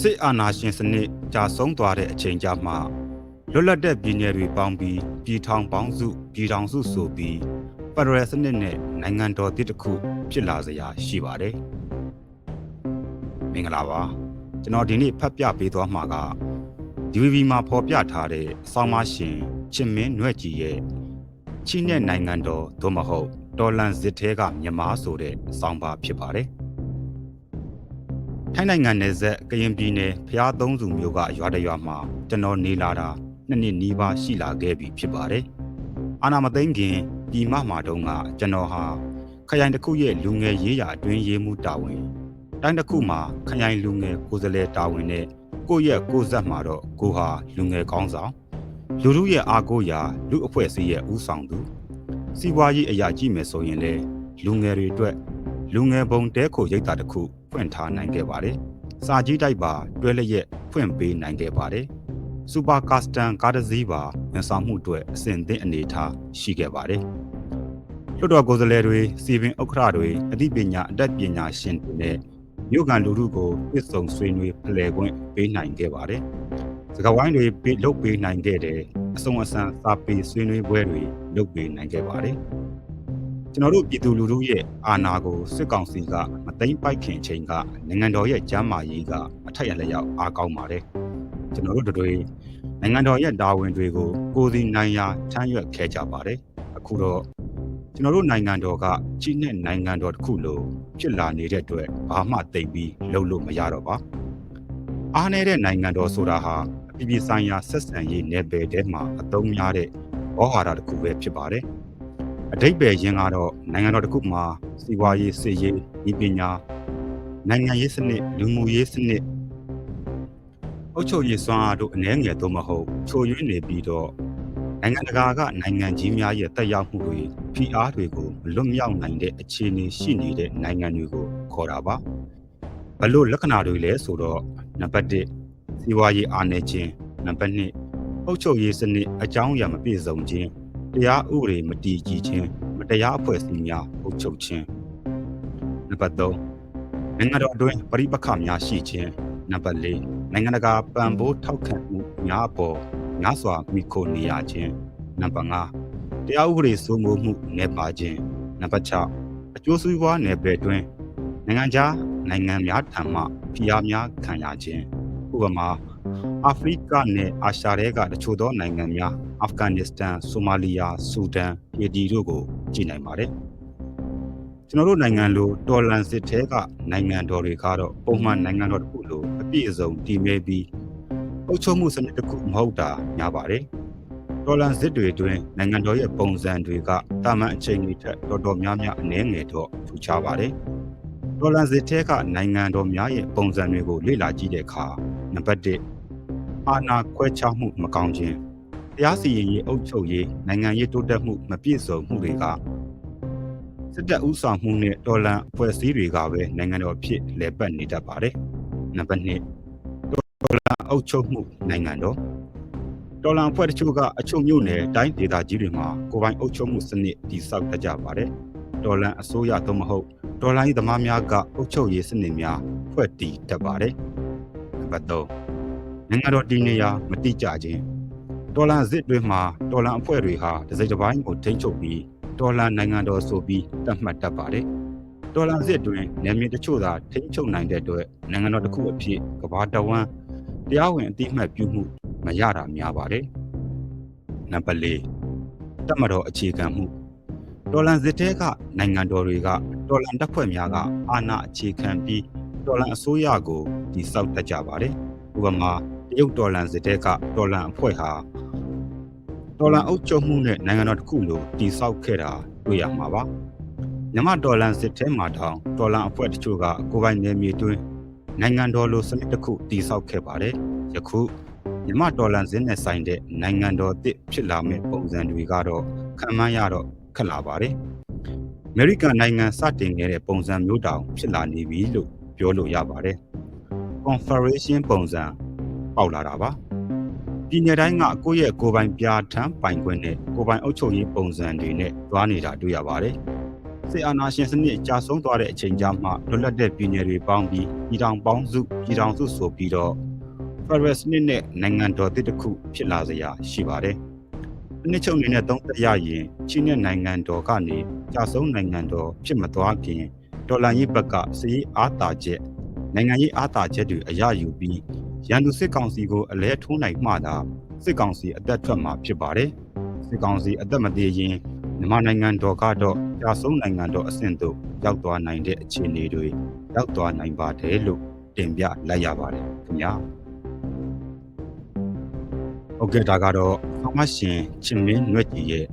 စစ်အာဏာရှင်စနစ်ကြာဆုံးသွားတဲ့အချိန်ကြမှာလွတ်လပ်တဲ့ပြည်နယ်တွေပေါင်းပြီးပြည်ထောင်ပေါင်းစုပြည်ထောင်စုဆိုပြီးဖက်ဒရယ်စနစ်နဲ့နိုင်ငံတော်တည်တစ်ခုဖြစ်လာစရာရှိပါတယ်။မင်္ဂလာပါကျွန်တော်ဒီနေ့ဖတ်ပြပေးသွားမှာက DVB မှာဖော်ပြထားတဲ့ဆောင်းမရှင်ချင်းမင်းနွဲ့ကြီးရဲ့ချိနဲ့နိုင်ငံတော်သို့မဟုတ်တော်လန်စစ်သေးကမြန်မာဆိုတဲ့ဆောင်းပါဖြစ်ပါတယ်။ ထိုင်းနိုင်ငံနယ်စပ်ကရင်ပြည်နယ်ဖျားသုံးစုမြို့ကရွာတရွာမှာကျွန်တော်နေလာတာနှစ်နှစ်နီးပါးရှိလာခဲ့ပြီဖြစ်ပါတယ်။အာနာမသိမ့်ခင်ပြည်မမှာတုန်းကကျွန်တော်ဟာခရိုင်တစ်ခုရဲ့လူငယ်ရေးရာအတွင်းရေးမှုတာဝန်တိုင်းတစ်ခုမှာခရိုင်လူငယ်ကိုယ်စားလှယ်တာဝန်နဲ့ကိုယ့်ရဲ့ကိုယ်ဆက်မှာတော့ကိုဟာလူငယ်ကောင်းဆောင်လူလူရဲ့အားကိုးရာလူအဖွဲ့အစည်းရဲ့ဦးဆောင်သူစီးပွားရေးအရာကြည့်မယ်ဆိုရင်လေလူငယ်တွေအတွက် လူငယ်ဘုံတဲခိုရိတ်တာတစ်ခုဖွင့်ထားနိုင်ခဲ့ပါတယ်။စာကြီးတိုက်ပါတွဲလျက်ဖွင့်ပေးနိုင်ခဲ့ပါတယ်။စူပါကာစတန်ကားတစ်စီးပါဝန်ဆောင်မှုအတွက်အဆင့်သင့်အနေထားရှိခဲ့ပါတယ်။လွှတ်တော်ကိုယ်စားလှယ်တွေစီပင်ဥက္ကဋ္ဌတွေအသိပညာအတတ်ပညာရှင်တွေနဲ့မြို့ကန်လူထုကိုပြည့်စုံဆွေးနွေးဖလှယ်ခွင့်ပေးနိုင်ခဲ့ပါတယ်။စကဝိုင်းတွေပေးလုပ်ပေးနိုင်ခဲ့တဲ့အစုံအစံစာပေဆွေးနွေးပွဲတွေလုပ်ပေးနိုင်ခဲ့ပါတယ်။ ကျွန်တော်တို့ပြည်သူလူထုရဲ့အာဏာကိုစစ်ကောင်စီကမသိမ်းပိုက်ခင်ချိန်ကနိုင်ငံတော်ရဲ့ကျမ်းမာရေးကအထက်ရလျောက်အားကောင်းပါတယ်။ကျွန်တော်တို့တွေနိုင်ငံတော်ရဲ့တာဝန်တွေကိုကိုယ်စီနိုင်ရာထမ်းရွက်ခဲ့ကြပါတယ်။အခုတော့ကျွန်တော်တို့နိုင်ငံတော်ကကြီးနဲ့နိုင်ငံတော်တစ်ခုလိုဖြစ်လာနေတဲ့အတွက်ဘာမှသိပြီးလှုပ်လို့မရတော့ပါ။အားနေတဲ့နိုင်ငံတော်ဆိုတာဟာအပြည်ပြည်ဆိုင်ရာဆက်ဆံရေးနယ်ပယ်ထဲမှာအသုံးများတဲ့ဘောဟာရတစ်ခုပဲဖြစ်ပါတယ်။ အတိတ်ပဲရင်းကတော့နိုင်ငံတော်တစ်ခုမှာစီးပွားရေးစစ်ရေးဤပညာနိုင်ငံရေးစနစ်လူမှုရေးစနစ်အုပ်ချုပ်ရေးစွမ်းအားတို့အနည်းငယ်သို့မဟုတ်ချိုးယွင်းနေပြီးတော့နိုင်ငံတကာကနိုင်ငံကြီးများရဲ့တက်ရောက်မှုတွေဖိအားတွေကိုမလွတ်မြောက်နိုင်တဲ့အခြေအနေရှိနေတဲ့နိုင်ငံတွေကိုခေါ်တာပါဘလို့လက္ခဏာတွေလဲဆိုတော့နံပါတ်1စီးပွားရေးအားနည်းခြင်းနံပါတ်2အုပ်ချုပ်ရေးစနစ်အကြောင်းအရာမပြည့်စုံခြင်း တရားဥပဒေမတည်ကြည်ခြင်းမတရားအဖွဲ့အစည်းများအုပ်ချုပ်ခြင်းနံပါတ်3နိုင်ငံတော်အတွင်းပရိပခများရှိခြင်းနံပါတ်4နိုင်ငံတကာပံ့ပိုးထောက်ခံမှုများအပေါ်များစွာမိခိုနေရခြင်းနံပါတ်5တရားဥပဒေစိုးမိုးမှုနယ်ပါခြင်းနံပါတ်6အကျိုးစီးပွားနယ်ပယ်တွင်နိုင်ငံခြားနိုင်ငံများထံမှဖိအားများခံရခြင်းဥပမာ အာဖရိကနဲ့အာရှရဲကတချို့သောနိုင်ငံများအာဖဂန်နစ္စတန်ဆိုမာလီယာဆူဒန်ပြည်တီတို့ကိုကြည်နိုင်ပါတယ်ကျွန်တော်တို့နိုင်ငံလိုတော်လန်စစ်ထဲကနိုင်ငံတော်တွေကတော့ပုံမှန်နိုင်ငံတော်တစ်ခုလိုအပြည့်အစုံတည်မြဲပြီးအုပ်ချုပ်မှုစနစ်တစ်ခုမဟုတ်တာများပါတယ်တော်လန်စစ်တွေတွင်နိုင်ငံတော်ရဲ့ပုံစံတွေကတာမန်အချိန်တွေထက်တော်တော်များများအနည်းငယ်တော့ထူခြားပါတယ်တော်လန်စစ်ထဲကနိုင်ငံတော်များရဲ့ပုံစံတွေကိုလေ့လာကြည့်တဲ့အခါနံပါတ်1 အာဏာခွဲခြားမှုမကောင်းခြင်းတရားစီရင်ရေးအုပ်ချုပ်ရေးနိုင်ငံရေးတိုးတက်မှုမပြည့်စုံမှုတွေကစစ်တပ်ဥဆောင်မှုနဲ့တော်လှန်အဖွဲ့အစည်းတွေကပဲနိုင်ငံတော်ဖြစ်လည်ပတ်နေတတ်ပါတယ်။နံပါတ်2တော်လှန်အုပ်ချုပ်မှုနိုင်ငံတော်တော်လှန်အဖွဲ့တချို့ကအချို့မြို့နယ်တိုင်းဒေသကြီးတွေမှာကိုယ်ပိုင်အုပ်ချုပ်မှုစနစ်တည်ဆောက်တတ်ကြပါတယ်။တော်လှန်အစိုးရသို့မဟုတ်တော်လှန်ရေးသမားများကအုပ်ချုပ်ရေးစနစ်များဖွဲ့တည်တတ်ပါတယ်။နံပါတ်3 နိုင်ငံတော်တည်နေရာမတိကျခြင်းတော်လန်စစ်တွေမှာတော်လန်အဖွဲ့တွေဟာဒစိတစ်ပိုင်းကိုထိန်းချုပ်ပြီးတော်လန်နိုင်ငံတော်ဆိုပြီးတတ်မှတ်တတ်ပါတယ်တော်လန်စစ်တွင်နယ်မြေတချို့သာထိန်းချုပ်နိုင်တဲ့အတွက်နိုင်ငံတော်တစ်ခုအဖြစ်ကဘာတဝမ်းတရားဝင်အတိအမှတ်ပြုမှုမရတာများပါတယ်နံပါတ်၄တမတော်အခြေခံမှုတော်လန်စစ်တဲကနိုင်ငံတော်တွေကတော်လန်တပ်ဖွဲ့များကအာဏာအခြေခံပြီးတော်လန်အစိုးရကိုတည်ဆောက်တတ်ကြပါတယ်ဥပမာတ ရုတ်ဒေါ်လန်စစ်တဲ့ကဒေါ်လန်အဖွဲ့ဟာဒေါ်လန်အုပ်ချုပ်မှုနဲ့နိုင်ငံတော်တစ်ခုလိုတည်ဆောက်ခဲ့တာတွေ့ရမှာပါမြမဒေါ်လန်စစ်ထဲမှာတောင်ဒေါ်လန်အဖွဲ့တချို့ကကိုပိုင်နယ်မြေတွင်းနိုင်ငံတော်လိုစနစ်တစ်ခုတည်ဆောက်ခဲ့ပါတယ်ယခုမြမဒေါ်လန်စစ်နဲ့ဆိုင်တဲ့နိုင်ငံတော်အစ်ဖြစ်လာမဲ့ပုံစံတွေကတော့ခံမှန်းရတော့ခက်လာပါတယ်အမေရိကန်နိုင်ငံစတင်ခဲ့တဲ့ပုံစံမျိုးတောင်ဖြစ်လာနေပြီလို့ပြောလို့ရပါတယ် confederation ပုံစံ ပေါက်လာတာပါပြည်내တိုင်းကကိုယ့်ရဲ့ကိုယ်ပိုင်ပြဋ္ဌာန်းပိုင်ခွင့်နဲ့ကိုယ်ပိုင်အုပ်ချုပ်ရေးပုံစံတွေနဲ့တွားနေတာတွေ့ရပါတယ်စစ်အာဏာရှင်စနစ်ကြာဆုံးသွားတဲ့အချိန်ကြာမှလွတ်လပ်တဲ့ပြည်နယ်တွေပေါင်းပြီးပြည်ထောင်ပေါင်းစုပြည်ထောင်စုဆိုပြီးတော့ Federal စနစ်နဲ့နိုင်ငံတော်တစ်တစ်ခုဖြစ်လာစရာရှိပါတယ်။အနှစ်ချုပ်အနေနဲ့သုံးသပ်ရရင်ချင်းနဲ့နိုင်ငံတော်ကနေကြာဆုံးနိုင်ငံတော်ဖြစ်မသွားခင်ဒေါ်လာရေးဘက်ကစီးအားတာချက်နိုင်ငံရေးအားတာချက်တွေအရယူပြီး ရန်သူစစ်ကောင်စီကိုအလဲထိုးနိုင်မှသာစစ်ကောင်စီအသက်ထွက်မှာဖြစ်ပါတယ်။စစ်ကောင်စီအသက်မသေးရင်မြန်မာနိုင်ငံတော်ကတော့ကြာဆုံးနိုင်ငံတော်အဆင့်သို့ရောက်သွားနိုင်တဲ့အခြေအနေတွေရောက်သွားနိုင်ပါတယ်လို့တင်ပြလိုက်ရပါတယ်ခင်ဗျာဟုတ်ကဲ့ဒါကတော့ဆောင်းမရှင်ချင်းမင်းနွက်ကြီးရဲ့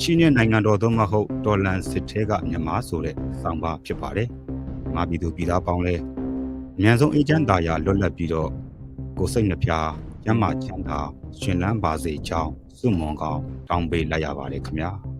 ချီးနဲ့နိုင်ငံတော်သို့မဟုတ်ဒေါ်လန်စစ်ထဲကမြန်မာဆိုတဲ့ဆောင်းပါဖြစ်ပါတယ်။မာပြည်သူပြည်သားပေါင်းလဲအမြန်ဆုံးအေဂျင့်တာယာလွတ်လပ်ပြီးတော့ ကိုယ်စိတ်နှပြကျမ်းမာချမ်းသာရှင်လန်းပါစေကြောင်းစွမွန်ကောင်တောင်းပေးလိုက်ရပါတယ်ခင်ဗျာ။